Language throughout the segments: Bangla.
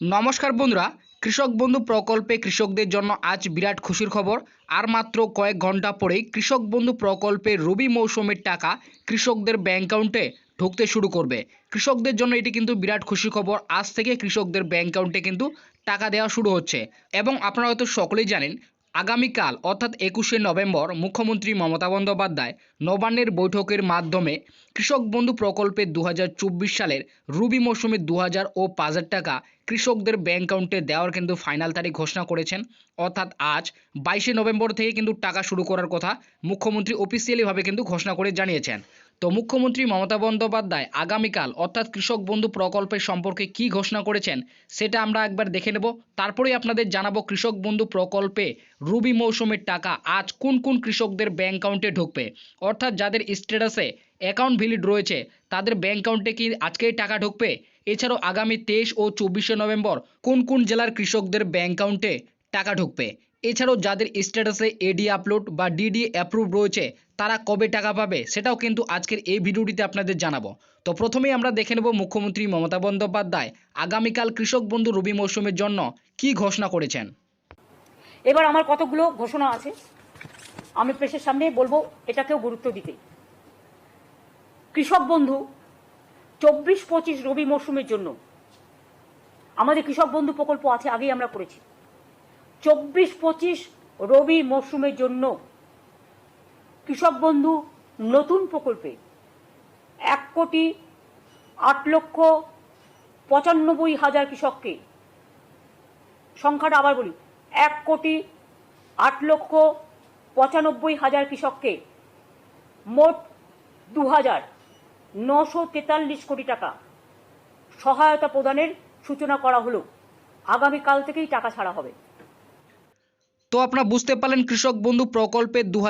নমস্কার বন্ধুরা, কৃষক বন্ধু প্রকল্পে কৃষকদের জন্য আজ বিরাট খুশির খবর। আর মাত্র কয়েক ঘণ্টা পরেই কৃষক বন্ধু প্রকল্পে রবি মৌসুমের টাকা কৃষকদের ব্যাঙ্ক অ্যাকাউন্টে ঢুকতে শুরু করবে। কৃষকদের জন্য এটি কিন্তু বিরাট খুশির খবর। আজ থেকে কৃষকদের ব্যাঙ্ক অ্যাকাউন্টে কিন্তু টাকা দেওয়া শুরু হচ্ছে। এবং আপনারা হয়তো সকলেই জানেন আগামীকাল, অর্থাৎ একুশে নভেম্বর, মুখ্যমন্ত্রী মমতা বন্দ্যোপাধ্যায় নবান্নের বৈঠকের মাধ্যমে কৃষক বন্ধু প্রকল্পে দু সালের রবি মৌসুমে দু হাজার ও পাঁচ হাজার টাকা কৃষকদের ব্যাংক অ্যাকাউন্টে দেওয়ার কিন্তু ফাইনাল তারিখ ঘোষণা করেছেন। অর্থাৎ আজ বাইশে নভেম্বর থেকে কিন্তু টাকা শুরু করার কথা মুখ্যমন্ত্রী অফিসিয়ালিভাবে কিন্তু ঘোষণা করে জানিয়েছেন। তো মুখ্যমন্ত্রী মমতা বন্দ্যোপাধ্যায় আগামীকাল অর্থাৎ কৃষক বন্ধু প্রকল্পের সম্পর্কে কি ঘোষণা করেছেন সেটা আমরা একবার দেখে নেব। তারপরেই আপনাদের জানাব কৃষক বন্ধু প্রকল্পে রবি মৌসুমের টাকা আজ কোন কোন কৃষকদের ব্যাংক অ্যাকাউন্টে ঢুকবে? অর্থাৎ যাদের স্ট্যাটাসে অ্যাকাউন্ট ভ্যালিড রয়েছে, তাদের ব্যাংক অ্যাকাউন্টে কি আজকেই টাকা ঢুকবে? এছাড়াও আগামী তেইশ ও চব্বিশে নভেম্বর কোন কোন জেলার কৃষকদের ব্যাংক অ্যাকাউন্টে টাকা ঢুকবে? এছাড়াও যাদের স্ট্যাটাসে এডি আপলোড বা ডিডি অ্যাপ্রুভ রয়েছে তারা কবে টাকা পাবে সেটাও কিন্তু আজকের এই ভিডিওটিতে আপনাদের জানাব। তো প্রথমেই আমরা দেখে নেব মুখ্যমন্ত্রী মমতা বন্দ্যোপাধ্যায় আগামীকাল কৃষক বন্ধু রবি মৌসুমের জন্য কি ঘোষণা করেছেন? এবার আমার কতগুলো ঘোষণা আছে? আমি প্রেসের সামনে বলব, এটাকেও গুরুত্ব দিতে। কৃষক বন্ধু চব্বিশ পঁচিশ রবি মরশুমের জন্য। আমাদের কৃষক বন্ধু প্রকল্প আছে, আগেই আমরা করেছি। চব্বিশ পঁচিশ রবি মরশুমের জন্য কৃষক বন্ধু নতুন প্রকল্পে এক কোটি আট লক্ষ পঁচানব্বই হাজার কৃষককে, সংখ্যাটা আবার বলি, এক কোটি আট লক্ষ পঁচানব্বই হাজার কৃষককে মোট দু হাজার নশো তেতাল্লিশ কোটি টাকা সহায়তা প্রদানের সূচনা করা হলো। আগামীকাল থেকেই টাকা ছাড়া হবে। তো আপনারা বুঝতে পারলেন কৃষক বন্ধু প্রকল্পে দু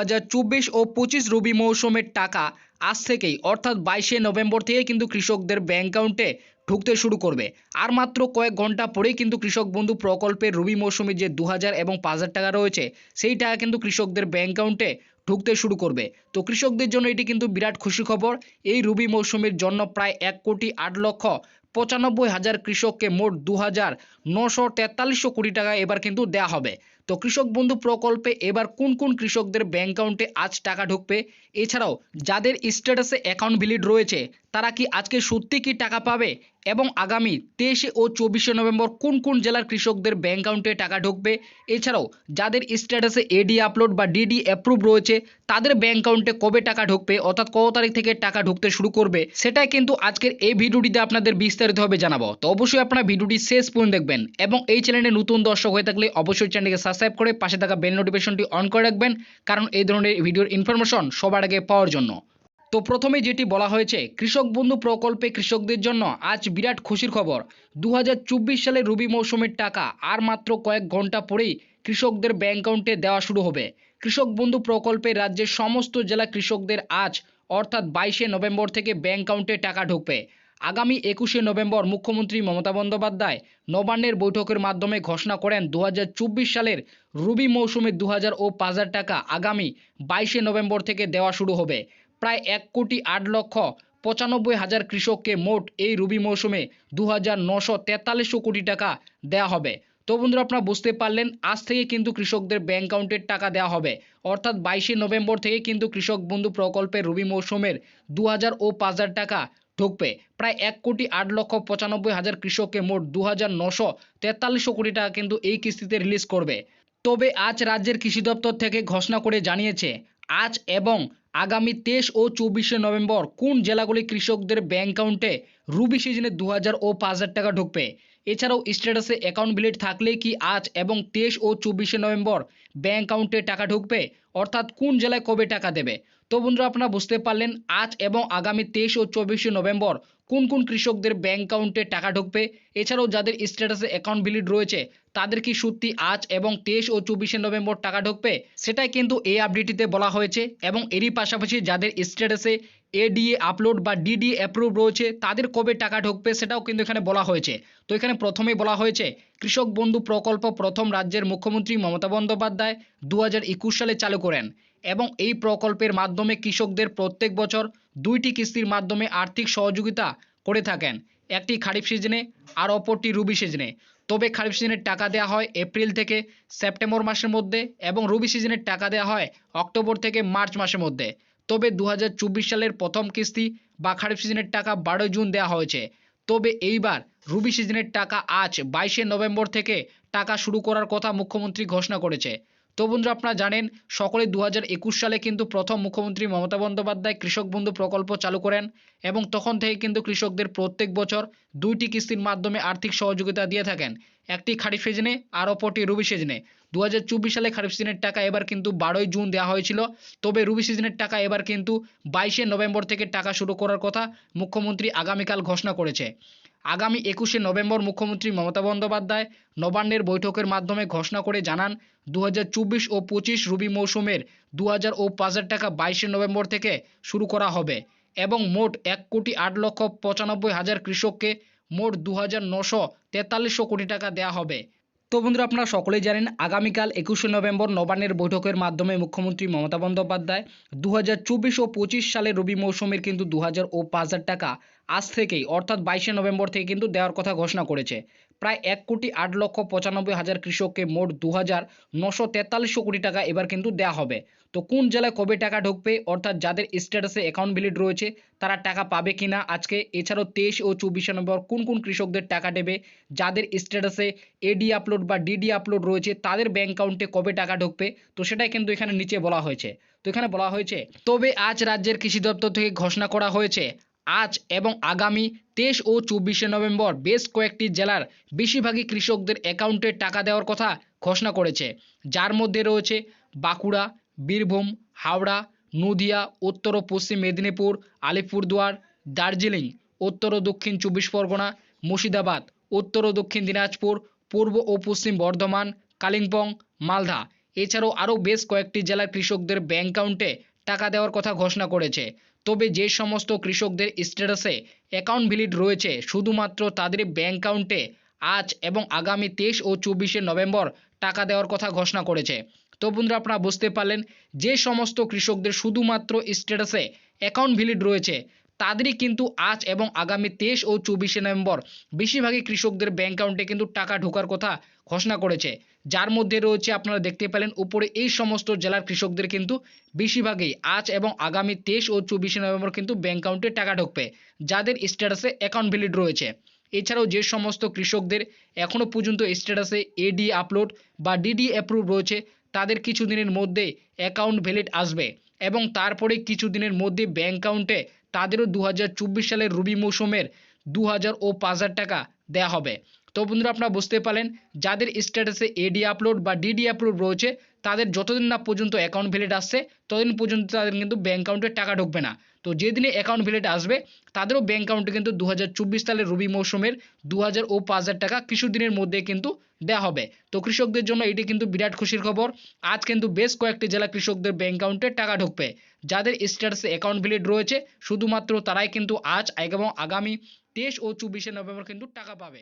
ও পঁচিশ রবি মৌসুমের টাকা আজ থেকেই, অর্থাৎ বাইশে নভেম্বর থেকে কিন্তু কৃষকদের ব্যাংক অ্যাকাউন্টে ঢুকতে শুরু করবে। আর মাত্র কয়েক ঘণ্টা পরেই কিন্তু কৃষক বন্ধু প্রকল্পের রবি মৌসুমে যে দু হাজার এবং পাঁচ হাজার টাকা রয়েছে, সেই টাকা কিন্তু কৃষকদের ব্যাংক অ্যাকাউন্টে ঢুকতে শুরু করবে। তো কৃষকদের জন্য এটি কিন্তু বিরাট খুশি খবর। এই রবি মৌসুমের জন্য প্রায় এক কোটি আট লক্ষ পঁচানব্বই হাজার কৃষককে মোট দু হাজার নশো তেতাল্লিশশো কোটি টাকা এবার কিন্তু দেয়া হবে। তো কৃষক বন্ধু প্রকল্পে এবার কোন কোন কৃষকদের ব্যাংক অ্যাকাউন্টে আজ টাকা ঢুকবে? এছাড়াও যাদের স্ট্যাটাসে অ্যাকাউন্ট ভ্যালিড রয়েছে, তারা কি আজকে সত্যি কি টাকা পাবে? এবং আগামী তেইশে ও চব্বিশে নভেম্বর কোন কোন জেলার কৃষকদের ব্যাংক অ্যাকাউন্টে টাকা ঢুকবে? এছাড়াও, যাদের স্ট্যাটাসে এডি আপলোড বা ডিডি অ্যাপ্রুভ রয়েছে, তাদের ব্যাংক অ্যাকাউন্টে কবে টাকা ঢুকবে? অর্থাৎ কত তারিখ থেকে টাকা ঢুকতে শুরু করবে? সেটাই কিন্তু আজকের এই ভিডিওটিতে আপনাদের বিস্তারিতভাবে জানাব। তো অবশ্যই আপনারা ভিডিওটি শেষ পর্যন্ত দেখবেন এবং এই চ্যানেলে নতুন দর্শক হয়ে থাকলে অবশ্যই চ্যানেলকে সাবস্ক্রাইব করে পাশে থাকা বেল নোটিফিকেশনটি অন করে রাখবেন, কারণ এই ধরনের ভিডিওর ইনফরমেশন সবার আগে পাওয়ার জন্য। তো প্রথমে যেটি বলা হয়েছে, কৃষক বন্ধু প্রকল্পে কৃষকদের জন্য আজ বিরাট খুশির খবর। দু হাজার চব্বিশ সালে রবি মৌসুমের টাকা আর মাত্র কয়েক ঘণ্টা পরেই কৃষকদের ব্যাংক অ্যাকাউন্টে দেওয়া শুরু হবে। কৃষক বন্ধু প্রকল্পে রাজ্যের সমস্ত জেলা কৃষকদের আজ, অর্থাৎ বাইশে নভেম্বর থেকে ব্যাংক অ্যাকাউন্টে টাকা ঢুকবে। আগামী একুশে নভেম্বর মুখ্যমন্ত্রী মমতা বন্দ্যোপাধ্যায় নবান্নের বৈঠকের মাধ্যমে ঘোষণা করেন দু হাজার চব্বিশ সালের রবি মৌসুমে দু হাজার ও পাঁচ হাজার টাকা আগামী বাইশে নভেম্বর থেকে দেওয়া শুরু হবে। প্রায় এক কোটি আট লক্ষ পঁচানব্বই হাজার কৃষককে মোট এই রবি মৌসুমে দু হাজার নশো তেতাল্লিশশো কোটি টাকা দেওয়া হবে। তো বন্ধুরা, আপনারা বুঝতে পারলেন, আজ থেকে কিন্তু কৃষকদের ব্যাংক অ্যাকাউন্টের টাকা দেওয়া হবে। অর্থাৎ বাইশে নভেম্বর থেকে কিন্তু কৃষক বন্ধু প্রকল্পের রবি মৌসুমের দু হাজার ও পাঁচ হাজার টাকা ঢুকবে। প্রায় এক কোটি আট লক্ষ পঁচানব্বই হাজার কৃষককে মোট দু হাজার নশো তেতাল্লিশশো কোটি টাকা কিন্তু এই কিস্তিতে রিলিজ করবে। তবে আজ রাজ্যের কৃষি দপ্তর থেকে ঘোষণা করে জানিয়েছে, আজ এবং আগামী তেইশ ও চব্বিশে নভেম্বর কোন জেলাগুলি কৃষকদের ব্যাংক অ্যাকাউন্টে রুবি সিজনে দু হাজার ও পাঁচ হাজার টাকা ঢুকবে? এছাড়াও স্ট্যাটাসে অ্যাকাউন্ট বিলেট থাকলে কি আজ এবং তেইশ ও চব্বিশে নভেম্বর ব্যাংক অ্যাকাউন্টে টাকা ঢুকবে? অর্থাৎ কোন জেলায় কবে টাকা দেবে? তো বন্ধুরা আপনারা বুঝতে পারলেন, আজ এবং আগামী তেইশ ও চব্বিশে নভেম্বর কোন কোন কৃষকদের ব্যাংক অ্যাকাউন্টে টাকা ঢুকবে? এছাড়াও যাদের স্ট্যাটাসে অ্যাকাউন্ট ভ্যালিড রয়েছে, তাদের কি সত্যি আজ এবং তেইশ ও চব্বিশে নভেম্বর টাকা ঢুকবে? সেটাই কিন্তু এই আপডেটটিতে বলা হয়েছে এবং এরই পাশাপাশি যাদের স্ট্যাটাসে এডিএ আপলোড বা ডিডি অ্যাপ্রুভ রয়েছে, তাদের কবে টাকা ঢুকবে সেটাও কিন্তু এখানে বলা হয়েছে। তো এখানে প্রথমেই বলা হয়েছে, কৃষক বন্ধু প্রকল্প প্রথম রাজ্যের মুখ্যমন্ত্রী মমতা বন্দ্যোপাধ্যায় দু হাজার একুশ সালে চালু করেন। এবং এই প্রকল্পের মাধ্যমে কৃষকদের প্রত্যেক বছর দুইটি কিস্তির মাধ্যমে আর্থিক সহযোগিতা করে থাকেন। একটি খারিফ সিজনে আর অপরটি রবি সিজনে। তবে খারিফ সিজনের টাকা দেওয়া হয় এপ্রিল থেকে সেপ্টেম্বর মাসের মধ্যে এবং রবি সিজনের টাকা দেওয়া হয় অক্টোবর থেকে মার্চ মাসের মধ্যে। তবে দু হাজার চব্বিশ সালের প্রথম কিস্তি বা খারিফ সিজনের টাকা বারোই জুন দেওয়া হয়েছে। তবে এইবার রবি সিজনের টাকা আজ বাইশে নভেম্বর থেকে টাকা শুরু করার কথা মুখ্যমন্ত্রী ঘোষণা করেছে। তো বন্ধুরা আপনারা জানেন, সকলে দু হাজার একুশ সালে কিন্তু প্রথম মুখ্যমন্ত্রী মমতা বন্দ্যোপাধ্যায় কৃষক বন্ধু প্রকল্প চালু করেন এবং তখন থেকে কিন্তু কৃষকদের প্রত্যেক বছর দুইটি কিস্তির মাধ্যমে আর্থিক সহযোগিতা দিয়ে থাকেন। একটি খারিফ সিজনে, আর অপরটি রবি সিজনে। দু হাজার চব্বিশ সালে খারিফ সিজনের টাকা এবার কিন্তু বারোই জুন দেওয়া হয়েছিল। তবে রবি সিজনের টাকা এবার কিন্তু বাইশে নভেম্বর থেকে টাকা শুরু করার কথা মুখ্যমন্ত্রী আগামীকাল ঘোষণা করেছে। আগামী একুশে নভেম্বর মুখ্যমন্ত্রী মমতা বন্দ্যোপাধ্যায় নবান্নের বৈঠকের মাধ্যমে ঘোষণা করে জানান দু হাজার চব্বিশ ও পঁচিশ রুবি মৌসুমের দু হাজার ও পাঁচ হাজার টাকা বাইশে নভেম্বর থেকে শুরু করা হবে এবং মোট এক কোটি আট লক্ষ পঁচানব্বই হাজার কৃষককে মোট দু হাজার কোটি টাকা দেয়া হবে। তো বন্ধুরা আপনারা সকলেই জানেন, আগামীকাল একুশে নভেম্বর নবান্নের বৈঠকের মাধ্যমে মুখ্যমন্ত্রী মমতা বন্দ্যোপাধ্যায় দু হাজার চব্বিশ ও পঁচিশ সালে রবি মৌসুমের কিন্তু দু হাজার ও পাঁচ হাজার টাকা আজ থেকেই, অর্থাৎ বাইশে নভেম্বর থেকে কিন্তু দেওয়ার কথা ঘোষণা করেছে। প্রায় এক কোটি আট লক্ষ পঁচানব্বই হাজার কৃষককে মোট দু হাজার নশো তেতাল্লিশশো কোটি টাকা এবার কিন্তু দেওয়া হবে। তো কোন জেলায় কবে টাকা ঢুকবে? অর্থাৎ যাদের স্ট্যাটাসে অ্যাকাউন্ট ভ্যালিড রয়েছে, তারা টাকা পাবে কিনা? আজকে এছাড়াও তেইশ ও চব্বিশে নভেম্বর কোন কোন কৃষকদের টাকা দেবে? যাদের স্ট্যাটাসে এডি আপলোড বা ডিডি আপলোড রয়েছে, তাদের ব্যাঙ্ক অ্যাকাউন্টে কবে টাকা ঢুকবে? তো সেটাই কিন্তু এখানে নিচে বলা হয়েছে। তো এখানে বলা হয়েছে, তবে আজ রাজ্যের কৃষি দপ্তর থেকে ঘোষণা করা হয়েছে আজ এবং আগামী তেইশ ও চব্বিশে নভেম্বর বেশ কয়েকটি জেলার বেশিরভাগই কৃষকদের অ্যাকাউন্টে টাকা দেওয়ার কথা ঘোষণা করেছে। যার মধ্যে রয়েছে বাঁকুড়া, বীরভূম, হাওড়া, নদিয়া, উত্তর ও পশ্চিম মেদিনীপুর, আলিপুরদুয়ার, দার্জিলিং, উত্তর ও দক্ষিণ চব্বিশ পরগনা, মুর্শিদাবাদ, উত্তর ও দক্ষিণ দিনাজপুর, পূর্ব ও পশ্চিম বর্ধমান, কালিম্পং, মালদা। এছাড়াও আরও বেশ কয়েকটি জেলার কৃষকদের ব্যাঙ্ক অ্যাকাউন্টে টাকা দেওয়ার কথা ঘোষণা করেছে। তবে যে সমস্ত কৃষকদের স্ট্যাটাসে অ্যাকাউন্ট ভ্যালিড রয়েছে, শুধুমাত্র তাদের ব্যাঙ্ক অ্যাকাউন্টে আজ এবং আগামী তেইশ ও চব্বিশে নভেম্বর টাকা দেওয়ার কথা ঘোষণা করেছে। তো বন্ধুরা, আপনারা বুঝতে পারলেন, যে সমস্ত কৃষকদের শুধুমাত্র স্ট্যাটাসে অ্যাকাউন্ট ভ্যালিড রয়েছে তাদেরই কিন্তু আজ এবং আগামী তেইশ ও চব্বিশে নভেম্বর বেশিরভাগই কৃষকদের ব্যাঙ্ক অ্যাকাউন্টে কিন্তু টাকা ঢোকার কথা ঘোষণা করেছে। যার মধ্যে রয়েছে আপনারা দেখতে পেলেন, উপরে এই সমস্ত জেলার কৃষকদের কিন্তু বেশিরভাগই আজ এবং আগামী তেইশ ও চব্বিশে নভেম্বর কিন্তু ব্যাঙ্ক অ্যাকাউন্টে টাকা ঢুকবে, যাদের স্ট্যাটাসে অ্যাকাউন্ট ভ্যালিড রয়েছে। এছাড়াও যে সমস্ত কৃষকদের এখনও পর্যন্ত স্ট্যাটাসে এডি আপলোড বা ডিডি অ্যাপ্রুভ রয়েছে, তাদের কিছু দিনের মধ্যে অ্যাকাউন্ট ভ্যালিড আসবে এবং তারপরে কিছু দিনের মধ্যে ব্যাঙ্ক অ্যাকাউন্টে তাদেরও দু হাজার চব্বিশ সালের রবি মৌসুমের দু হাজার ও পাঁচ হাজার টাকা দেয়া হবে। তো বন্ধুরা, আপনারা বুঝতে পারলেন, যাদের স্ট্যাটাসে এডি আপলোড বা ডিডি আপলোড রয়েছে, তাদের যতদিন না পর্যন্ত অ্যাকাউন্ট ভ্যালিড আসছে, ততদিন পর্যন্ত তাদের কিন্তু ব্যাঙ্ক অ্যাকাউন্টে টাকা ঢুকবে না। তো যেদিনে অ্যাকাউন্ট ভ্যালিড আসবে, তাদেরও ব্যাঙ্ক অ্যাকাউন্টে কিন্তু দু সালের রবি মৌসুমের দু হাজার ও পাঁচ হাজার টাকা কিছুদিনের মধ্যে কিন্তু দেওয়া হবে। তো কৃষকদের জন্য এটি কিন্তু বিরাট খুশির খবর। আজ কিন্তু বেশ কয়েকটি জেলা কৃষকদের ব্যাঙ্ক অ্যাকাউন্টে টাকা ঢুকবে। যাদের স্ট্যাটাসে অ্যাকাউন্ট ভ্যালিড রয়েছে, শুধুমাত্র তারাই কিন্তু আজ এবং আগামী তেইশ ও চব্বিশে নভেম্বর কিন্তু টাকা পাবে।